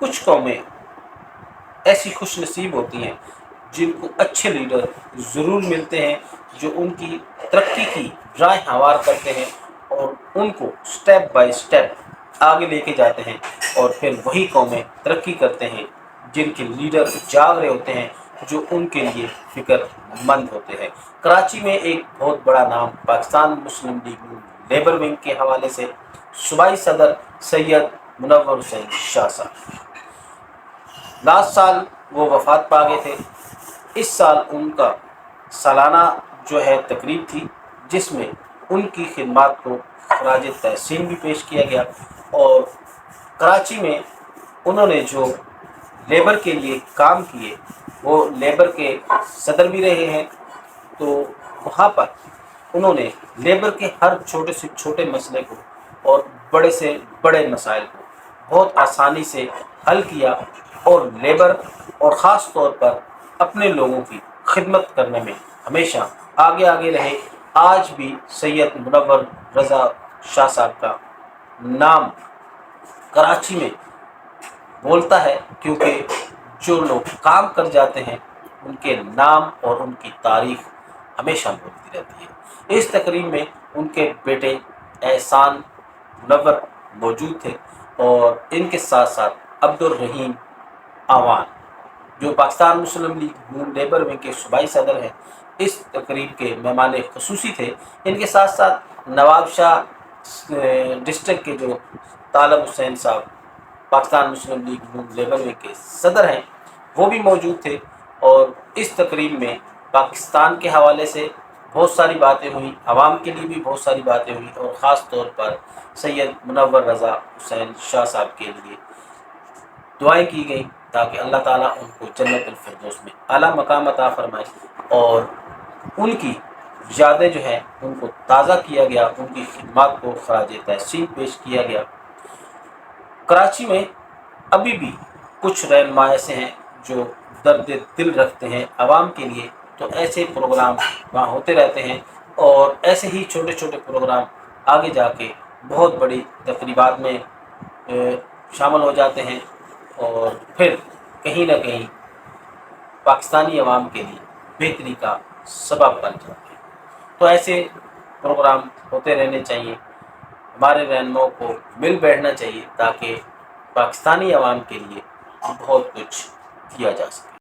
کچھ قومیں ایسی خوش نصیب ہوتی ہیں جن کو اچھے لیڈر ضرور ملتے ہیں، جو ان کی ترقی کی راہ ہموار کرتے ہیں اور ان کو سٹیپ بائی سٹیپ آگے لے کے جاتے ہیں اور پھر وہی قومیں ترقی کرتے ہیں جن کے لیڈر جاگ رہے ہوتے ہیں، جو ان کے لیے فکر مند ہوتے ہیں۔ کراچی میں ایک بہت بڑا نام پاکستان مسلم لیگ لیبر ونگ کے حوالے سے صوبائی صدر سید منور حسین شاہ صاحب۔ لاسٹ سال وہ وفات پا گئے تھے۔ اس سال ان کا سالانہ جو ہے تقریب تھی، جس میں ان کی خدمات کو خراج تحسین بھی پیش کیا گیا اور کراچی میں انہوں نے جو لیبر کے لیے کام کیے، وہ لیبر کے صدر بھی رہے ہیں۔ تو وہاں پر انہوں نے لیبر کے ہر چھوٹے سے چھوٹے مسئلے کو اور بڑے سے بڑے مسائل کو بہت آسانی سے حل کیا اور لیبر اور خاص طور پر اپنے لوگوں کی خدمت کرنے میں ہمیشہ آگے آگے رہے۔ آج بھی سید منور رضا شاہ صاحب کا نام کراچی میں بولتا ہے، کیونکہ جو لوگ کام کر جاتے ہیں، ان کے نام اور ان کی تاریخ ہمیشہ بولتی رہتی ہے۔ اس تقریب میں ان کے بیٹے احسان منور موجود تھے۔ اور ان کے ساتھ ساتھ عبد الرحیم آوان، جو پاکستان مسلم لیگ نون لیبر ونگ کے صوبائی صدر ہیں، اس تقریب کے مہمان خصوصی تھے۔ ان کے ساتھ ساتھ نواب شاہ ڈسٹرکٹ کے جو طالب حسین صاحب، پاکستان مسلم لیگ نون لیبر ونگ کے صدر ہیں، وہ بھی موجود تھے۔ اور اس تقریب میں پاکستان کے حوالے سے بہت ساری باتیں ہوئیں، عوام کے لیے بھی بہت ساری باتیں ہوئیں اور خاص طور پر سید منور رضا حسین شاہ صاحب کے لیے دعائیں کی گئیں تاکہ اللہ تعالیٰ ان کو جنت الفردوس میں اعلیٰ مقام عطا فرمائے اور ان کی یادیں جو ہیں ان کو تازہ کیا گیا، ان کی خدمات کو خراج تحسین پیش کیا گیا۔ کراچی میں ابھی بھی کچھ رہنما ایسے ہیں جو درد دل رکھتے ہیں عوام کے لیے تو ایسے پروگرام وہاں ہوتے رہتے ہیں اور ایسے ہی چھوٹے چھوٹے پروگرام آگے جا کے بہت بڑی تقریبات میں شامل ہو جاتے ہیں اور پھر کہیں نہ کہیں پاکستانی عوام کے لیے بہتری کا سبب بن جاتے ہیں۔ تو ایسے پروگرام ہوتے رہنے چاہیے، ہمارے رہنماؤں کو مل بیٹھنا چاہیے تاکہ پاکستانی عوام کے لیے بہت کچھ کیا جا سکے۔